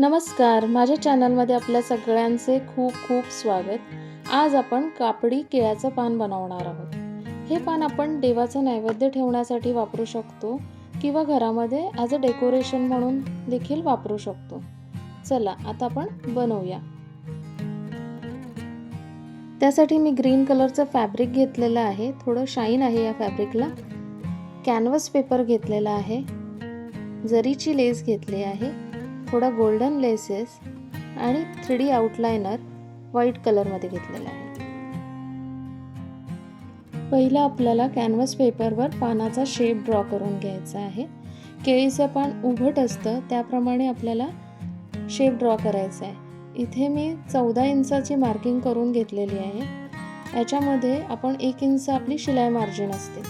नमस्कार. माझ्या चॅनलमध्ये आपल्या सगळ्यांचे खूप खूप स्वागत. आज आपण कापडी केळ्याचं पान बनवणार आहोत. हे पान आपण देवाचं नैवेद्य ठेवण्यासाठी वापरू शकतो किंवा घरामध्ये ॲज अ डेकोरेशन म्हणून देखील वापरू शकतो. चला आता आपण बनवूया. त्यासाठी मी ग्रीन कलरचं फॅब्रिक घेतलेलं आहे. थोडं शाईन आहे या फॅब्रिकला. कॅनव्हस पेपर घेतलेला आहे. जरीची लेस घेतली आहे. थोडा गोल्डन लेसेस आणि थ्री डी आउटलाइनर व्हाईट कलरमध्ये घेतलेला आहे. पहिला आपल्याला कॅनव्हस पेपरवर पानाचा शेप ड्रॉ करून घ्यायचा आहे. केळीचं पान उभट असतं त्याप्रमाणे आपल्याला शेप ड्रॉ करायचा आहे. इथे मी चौदा इंचाची मार्किंग करून घेतलेली आहे. याच्यामध्ये आपण एक इंच आपली शिलाई मार्जिन असते.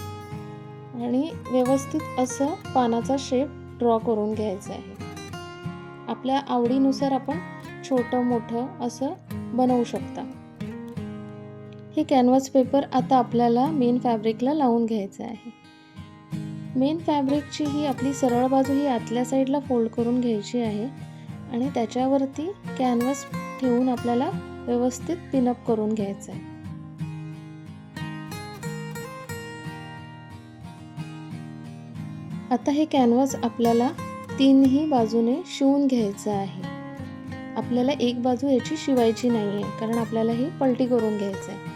आणि व्यवस्थित असं पानाचा शेप ड्रॉ करून घ्यायचा आहे. आपल्या आवडीनुसार आपण छोटं मोठं असं बनवू शकता. हे कॅनव्हास पेपर आता आपल्याला मेन फॅब्रिकला लावून घ्यायचं आहे. मेन फॅब्रिकची ही आपली सरळ बाजू ही आतल्या साईडला फोल्ड करून घ्यायची आहे आणि त्याच्यावरती कॅनव्हास ठेवून आपल्याला व्यवस्थित पिनअप करून घ्यायचं आहे. आता हे कॅनव्हास आपल्याला तीनही बाजूने शिवून घ्यायचं आहे. आपल्याला एक बाजू याची शिवायची नाही आहे कारण आपल्याला ही पलटी करून घ्यायचं आहे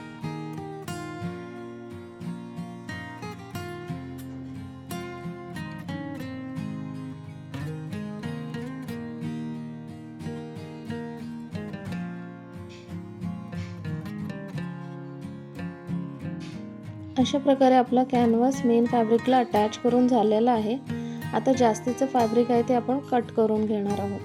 अशा प्रकारे आपला कॅनव्हास मेन फॅब्रिकला अटॅच करून झालेला आहे. आता जास्तीचं फॅब्रिक आहे ते आपण कट करून घेणार आहोत.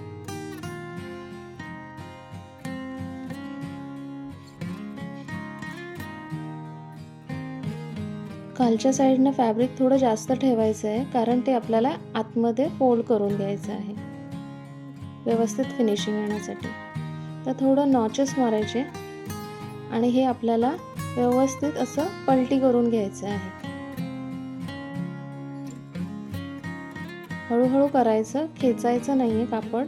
खालच्या साईडनं फॅब्रिक थोडं जास्त ठेवायचं आहे कारण ते आपल्याला आतमध्ये फोल्ड करून घ्यायचं आहे. व्यवस्थित फिनिशिंग येण्यासाठी. तर थोडं नॉचेस मारायचे. आणि हे आपल्याला व्यवस्थित असं पलटी करून घ्यायचं आहे. हळूहळू करायचं खेचायचं नाही आहे कापड.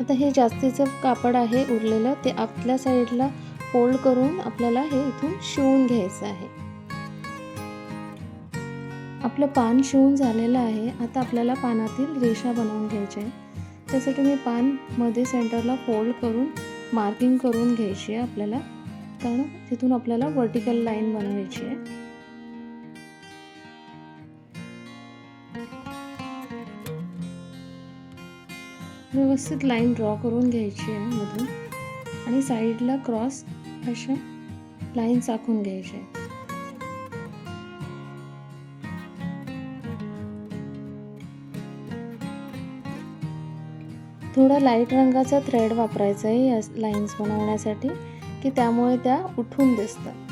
आता हे जास्तीचं कापड आहे उरलेलं ते आपल्या साईडला फोल्ड करून आपल्याला हे इथून शिवून घ्यायचं आहे. आपलं पान शिवून झालेलं आहे आता आपल्याला पानातील रेषा बनवून घ्यायच्या आहे त्यासाठी मी पानमध्ये सेंटरला फोल्ड करून मार्किंग करून घ्यायची आहे आपल्याला. कारण तिथून आपल्याला वर्टिकल लाईन बनवायची आहे. व्यवस्थित लाईन ड्रॉ करून घ्यायची आहे मधून. आणि साईडला क्रॉस अशा लाईन आखून घ्यायच्या आहे. थोडा लाइट रंगाचा थ्रेड वापरायचा आहे या लाईन्स बनवण्यासाठी. की त्यामुळे त्या उठून दिसतात.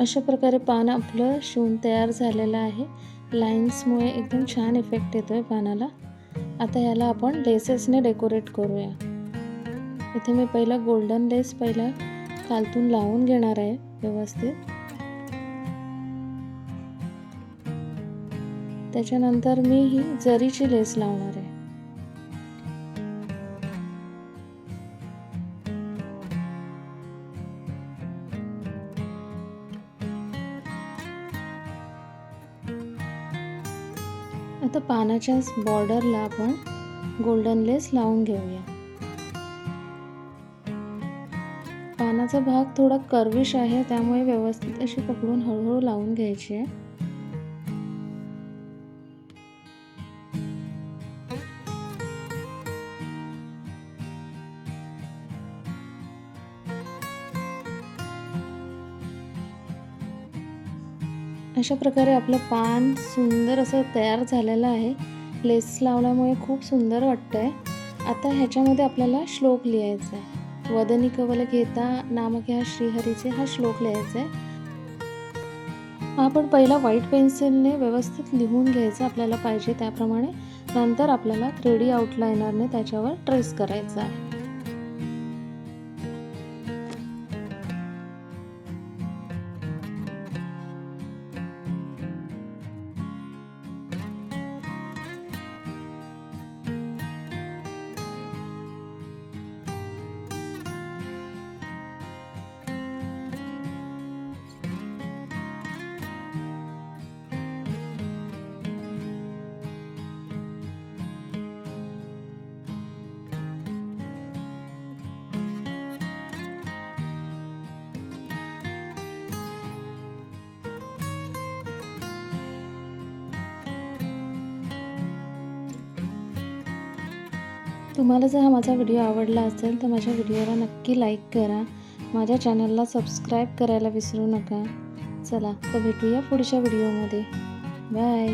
अशा प्रकारे पान आपलं शिवून तयार झालेलं आहे. लाईन्समुळे एकदम छान इफेक्ट येतो आहे पानाला. आता याला आपण लेसेसने डेकोरेट करूया. इथे मी पहिला गोल्डन लेस पहिला खालतून लावून घेणार आहे व्यवस्थित. त्याच्यानंतर मी ही जरीची लेस लावणार आहे. आता पानाच्या बॉर्डरला आपण गोल्डन लेस लावून घेऊया. पानाचा भाग थोडा कर्विश आहे त्यामुळे व्यवस्थित अशी पकडून हळूहळू लावून घ्यायची आहे. अशा प्रकारे आपलं पान सुंदर असं तयार झालेलं आहे. लेस लावल्यामुळे खूप सुंदर वाटतं आहे आता ह्याच्यामध्ये आपल्याला श्लोक लिहायचा आहे वदनी कवल घेता नामक ह्या श्रीहरीचे हा श्लोक लिहायचा आहे आपण पहिला व्हाईट पेन्सिलने व्यवस्थित लिहून घ्यायचं आपल्याला पाहिजे त्याप्रमाणे. नंतर आपल्याला थ्री डी आउटलायनरने त्याच्यावर ट्रेस करायचं आहे. तुम्हाला जर हा माझा व्हिडिओ आवडला असेल तर माझ्या व्हिडिओला नक्की लाईक करा. माझ्या चॅनलला सबस्क्राईब करायला विसरू नका. चला तर भेटूया पुढच्या व्हिडिओमध्ये बाय